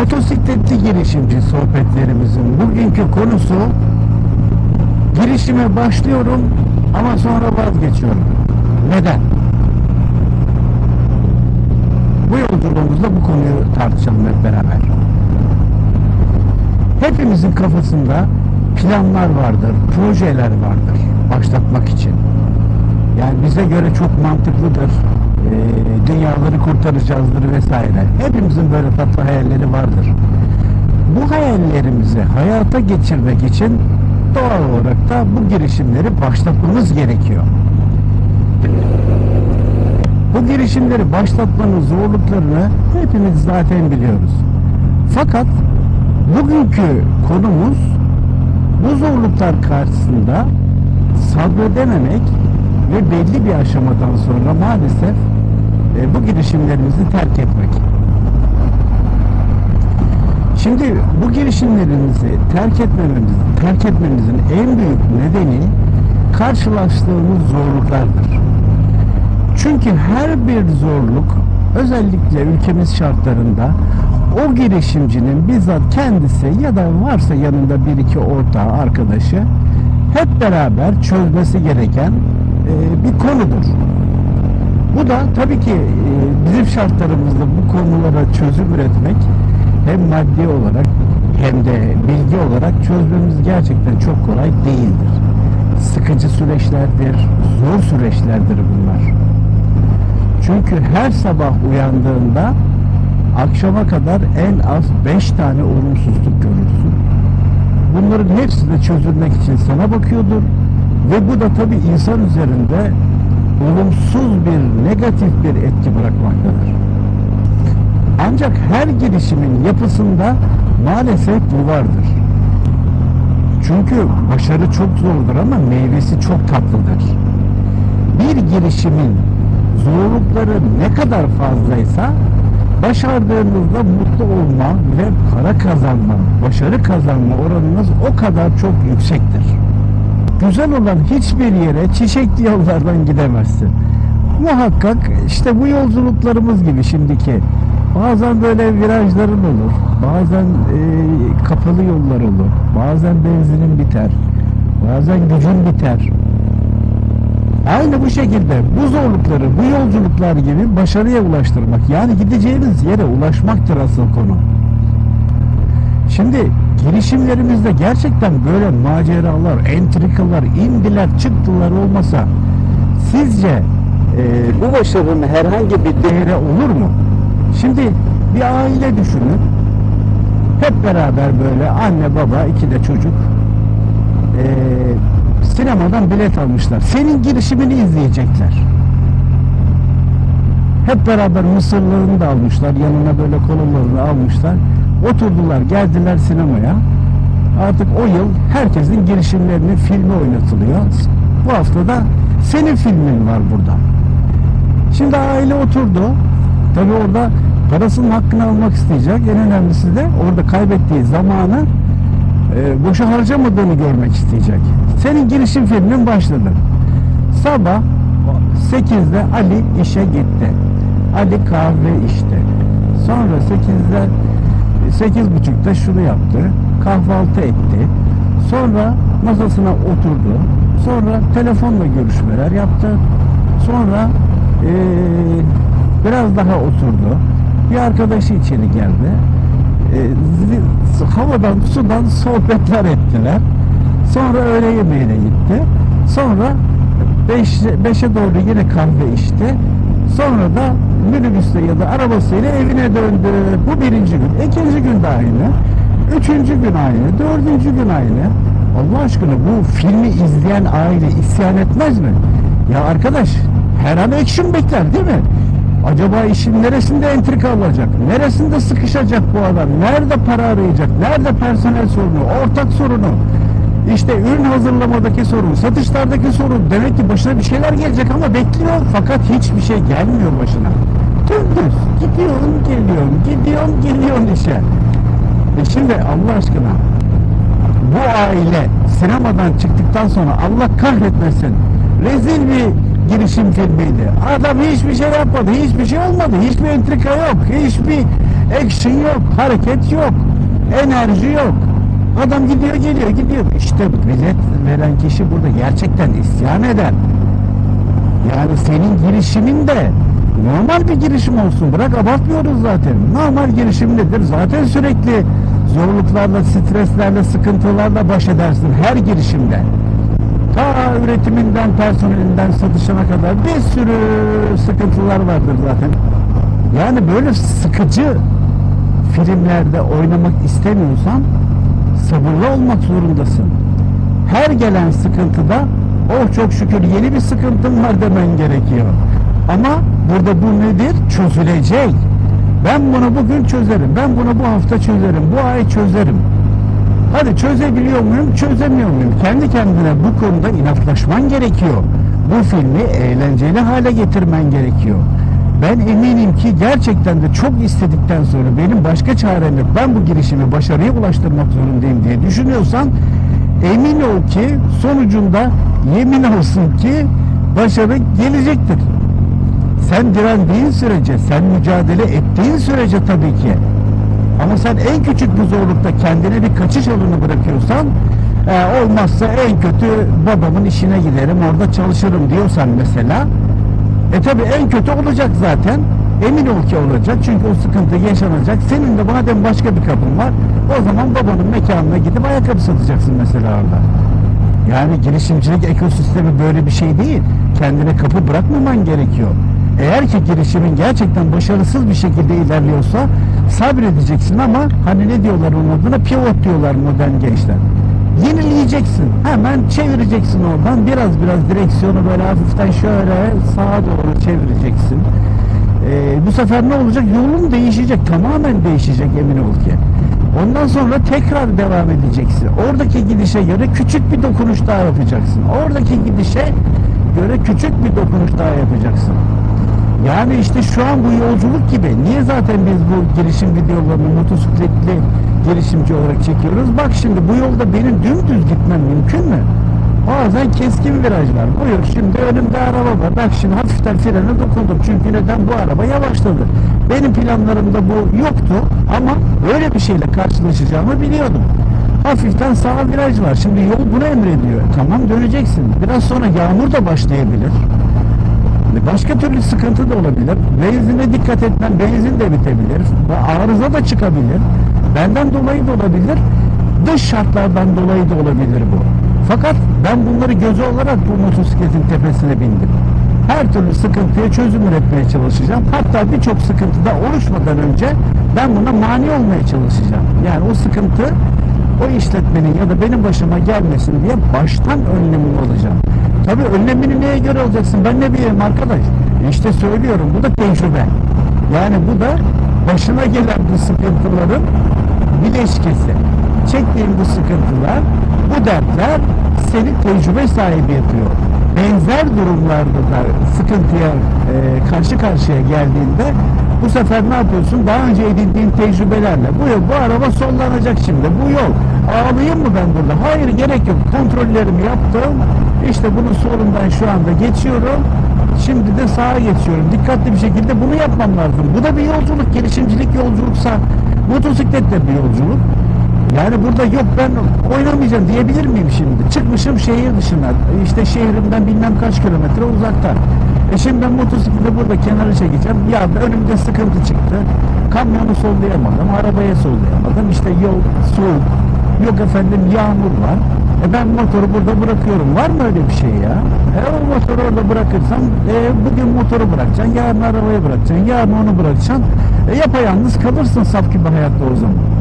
Motosikletli girişimci sohbetlerimizin bugünkü konusu girişime başlıyorum ama sonra vazgeçiyorum. Neden? Bu yolculuğumuzda bu konuyu tartışalım hep beraber. Hepimizin kafasında planlar vardır, projeler vardır başlatmak için. Yani bize göre çok mantıklıdır. Ee, dünyaları kurtaracağızdır vesaire. Hepimizin böyle tatlı hayalleri vardır. Bu hayallerimizi hayata geçirmek için doğal olarak da bu girişimleri başlatmamız gerekiyor. Bu girişimleri başlatmanın zorluklarını hepimiz zaten biliyoruz. Fakat bugünkü konumuz bu zorluklar karşısında sabredememek ve belli bir aşamadan sonra maalesef e, bu girişimlerimizi terk etmek. Şimdi bu girişimlerimizi terk etmememiz, terk etmemizin en büyük nedeni karşılaştığımız zorluklardır. Çünkü her bir zorluk özellikle ülkemiz şartlarında o girişimcinin bizzat kendisi ya da varsa yanında bir iki ortağı arkadaşı hep beraber çözmesi gereken e, bir konudur. Bu da tabii ki e, bizim şartlarımızda bu konulara çözüm üretmek hem maddi olarak hem de bilgi olarak çözmemiz gerçekten çok kolay değildir. Sıkıcı süreçlerdir, zor süreçlerdir bunlar. Çünkü her sabah uyandığında akşama kadar en az 5 tane olumsuzluk görürsün. Bunların hepsi de çözülmek için sana bakıyordur. Ve bu da tabii insan üzerinde olumsuz bir, negatif bir etki bırakmaktadır. Ancak her girişimin yapısında maalesef bu vardır. Çünkü başarı çok zordur ama meyvesi çok tatlıdır. Bir girişimin zorlukları ne kadar fazlaysa başardığınızda mutlu olma ve para kazanma, başarı kazanma oranınız o kadar çok yüksektir. Güzel olan hiçbir yere çiçekli yollardan gidemezsin. Muhakkak işte bu yolculuklarımız gibi şimdiki. Bazen böyle virajların olur, bazen e, kapalı yollar olur, bazen benzinin biter, bazen gücün biter. Aynı bu şekilde bu zorlukları, bu yolculuklar gibi başarıya ulaştırmak. Yani gideceğiniz yere ulaşmaktır asıl konu. Şimdi girişimlerimizde gerçekten böyle maceralar, entrikalar, indiler, çıktılar olmasa sizce e, bu başarının herhangi bir değeri olur mu? Şimdi bir aile düşünün. Hep beraber böyle anne baba iki de çocuk e, sinemadan bilet almışlar. Senin girişimini izleyecekler. Hep beraber mısırlarını da almışlar. Yanına böyle kolalarını almışlar. Oturdular, geldiler sinemaya. Artık o yıl herkesin girişimlerinin filmi oynatılıyor. Bu hafta da senin filmin var burada. Şimdi aile oturdu. Tabii orada parasının hakkını almak isteyecek. En önemlisi de orada kaybettiği zamanı e, boşa harcamadığını görmek isteyecek. Senin girişim filmin başladı. Sabah 8'de Ali işe gitti. Ali kahve içti. Sonra 8'de 8.30'da şunu yaptı. Kahvaltı etti. Sonra masasına oturdu. Sonra telefonla görüşmeler yaptı. Sonra eee, biraz daha oturdu. Bir arkadaşı içeri geldi. Zi- havadan sudan sohbetler ettiler. Sonra öğle yemeğine gitti. Sonra 5'e doğru yine kahve içti. Sonra da minibüste ya da arabasıyla evine döndü. Bu birinci gün. İkinci gün de aynı. Üçüncü gün aynı. Dördüncü gün aynı. Allah aşkına bu filmi izleyen aile isyan etmez mi? Ya arkadaş her an action bekler değil mi? Acaba işin neresinde entrika alacak? Neresinde sıkışacak bu adam? Nerede para arayacak? Nerede personel sorunu? Ortak sorunu? İşte ürün hazırlamadaki sorun, satışlardaki sorun. Demek ki başına bir şeyler gelecek ama bekliyor fakat hiçbir şey gelmiyor başına. Dümdüz gidiyorsun geliyorsun, gidiyorsun geliyorsun işe. E şimdi Allah aşkına bu aile sinemadan çıktıktan sonra Allah kahretmesin rezil bir girişim filmiydi. Adam hiçbir şey yapmadı, hiçbir şey olmadı, hiçbir entrika yok, hiçbir Action yok, hareket yok, enerji yok. Adam gidiyor geliyor gidiyor. İşte bilet veren kişi burada gerçekten isyan eder. Yani senin girişimin de normal bir girişim olsun. Bırak abartmıyoruz zaten. Normal girişim nedir? Zaten sürekli zorluklarla, streslerle, sıkıntılarla baş edersin her girişimde. Ta üretiminden, personelinden, satışına kadar bir sürü sıkıntılar vardır zaten. Yani böyle sıkıcı filmlerde oynamak istemiyorsan sabırlı olmak zorundasın. Her gelen sıkıntıda oh çok şükür yeni bir sıkıntım var demen gerekiyor. Ama burada bu nedir? Çözülecek. Ben bunu bugün çözerim. Ben bunu bu hafta çözerim. Bu ay çözerim. Hadi çözebiliyor muyum? Çözemiyor muyum? Kendi kendine bu konuda inatlaşman gerekiyor. Bu filmi eğlenceli hale getirmen gerekiyor. Ben eminim ki gerçekten de çok istedikten sonra benim başka çarem yok. Ben bu girişimi başarıya ulaştırmak zorundayım diye düşünüyorsan emin ol ki sonucunda yemin olsun ki başarı gelecektir. Sen direndiğin sürece, sen mücadele ettiğin sürece tabii ki. Ama sen en küçük bir zorlukta kendine bir kaçış yolunu bırakıyorsan e, olmazsa en kötü babamın işine giderim orada çalışırım diyorsan mesela e tabi en kötü olacak zaten. Emin ol ki olacak çünkü o sıkıntı yaşanacak. Senin de madem başka bir kapın var o zaman babanın mekanına gidip ayakkabı satacaksın mesela orada. Yani girişimcilik ekosistemi böyle bir şey değil. Kendine kapı bırakmaman gerekiyor eğer ki girişimin gerçekten başarısız bir şekilde ilerliyorsa sabredeceksin ama hani ne diyorlar onun adına pivot diyorlar modern gençler. Yenileyeceksin. Hemen çevireceksin oradan. Biraz biraz direksiyonu böyle hafiften şöyle sağa doğru çevireceksin. Ee, bu sefer ne olacak? Yolun değişecek. Tamamen değişecek emin ol ki. Ondan sonra tekrar devam edeceksin. Oradaki gidişe göre küçük bir dokunuş daha yapacaksın. Oradaki gidişe göre küçük bir dokunuş daha yapacaksın. Yani işte şu an bu yolculuk gibi. Niye zaten biz bu girişim videolarını motosikletli girişimci olarak çekiyoruz? Bak şimdi bu yolda benim dümdüz gitmem mümkün mü? Bazen keskin virajlar. Buyur şimdi önümde araba var. Bak şimdi hafiften frene dokundum. Çünkü neden bu araba yavaşladı. Benim planlarımda bu yoktu ama böyle bir şeyle karşılaşacağımı biliyordum. Hafiften sağa viraj var. Şimdi yol bunu emrediyor. Tamam döneceksin. Biraz sonra yağmur da başlayabilir. Başka türlü sıkıntı da olabilir. Benzine dikkat etmen, benzin de bitebilir. Arıza da çıkabilir. Benden dolayı da olabilir. Dış şartlardan dolayı da olabilir bu. Fakat ben bunları göze olarak bu motosikletin tepesine bindim. Her türlü sıkıntıya çözüm üretmeye çalışacağım. Hatta birçok sıkıntıda oluşmadan önce ben buna mani olmaya çalışacağım. Yani o sıkıntı o işletmenin ya da benim başıma gelmesin diye baştan önlemimi alacağım. Tabii önlemini neye göre alacaksın? Ben ne bileyim arkadaş. İşte söylüyorum bu da tecrübe. Yani bu da başına gelen bu sıkıntıların bileşkesi. Çektiğin bu sıkıntılar, bu dertler seni tecrübe sahibi yapıyor. Benzer durumlarda da sıkıntıya e, karşı karşıya geldiğinde bu sefer ne yapıyorsun? Daha önce edindiğin tecrübelerle bu yol, bu araba sollanacak şimdi. Bu yol. Ağlayayım mı ben burada? Hayır gerek yok. Kontrollerimi yaptım. İşte bunun solundan şu anda geçiyorum. Şimdi de sağa geçiyorum. Dikkatli bir şekilde bunu yapmam lazım. Bu da bir yolculuk. Girişimcilik yolculuksa motosiklet de bir yolculuk. Yani burada yok ben oynamayacağım diyebilir miyim şimdi? Çıkmışım şehir dışına. İşte şehrimden bilmem kaç kilometre uzakta. E şimdi ben motosikleti burada kenara çekeceğim. Ya önümde sıkıntı çıktı. Kamyonu sollayamadım. Arabaya sollayamadım. İşte yol soğuk. Yok efendim yağmur var. E ben motoru burada bırakıyorum. Var mı öyle bir şey ya? E o motoru orada bırakırsam e, bugün motoru bırakacaksın. Yarın arabayı bırakacaksın. Yarın onu bırakacaksın. E, yapayalnız kalırsın saf gibi hayatta o zaman.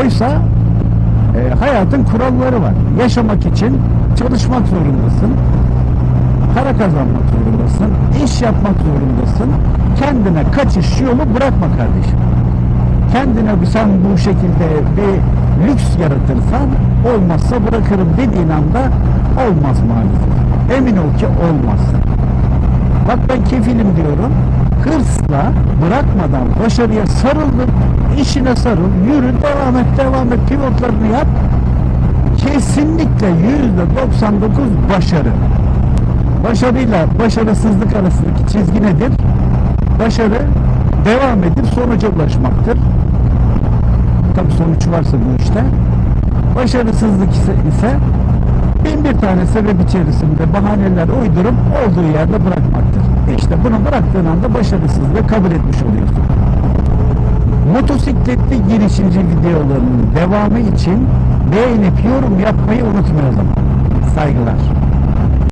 Oysa e, hayatın kuralları var. Yaşamak için çalışmak zorundasın. Para kazanmak zorundasın. iş yapmak zorundasın. Kendine kaçış yolu bırakma kardeşim. Kendine sen bu şekilde bir lüks yaratırsan olmazsa bırakırım dediğin anda olmaz maalesef. Emin ol ki olmaz. Bak ben kefilim diyorum. Hırsla bırakmadan başarıya sarıldım. işine sarıl, yürü, devam et, devam et, pivotlarını yap. Kesinlikle yüzde 99 başarı. Başarıyla başarısızlık arasındaki çizgi nedir? Başarı devam edip sonuca ulaşmaktır. Tabi sonuç varsa bu işte. Başarısızlık ise, ise bin bir tane sebep içerisinde bahaneler uydurup olduğu yerde bırakmaktır. İşte bunu bıraktığın anda başarısızlığı kabul etmiş oluyorsun. Motosikletli girişimci videolarının devamı için beğenip yorum yapmayı unutmayalım. Saygılar.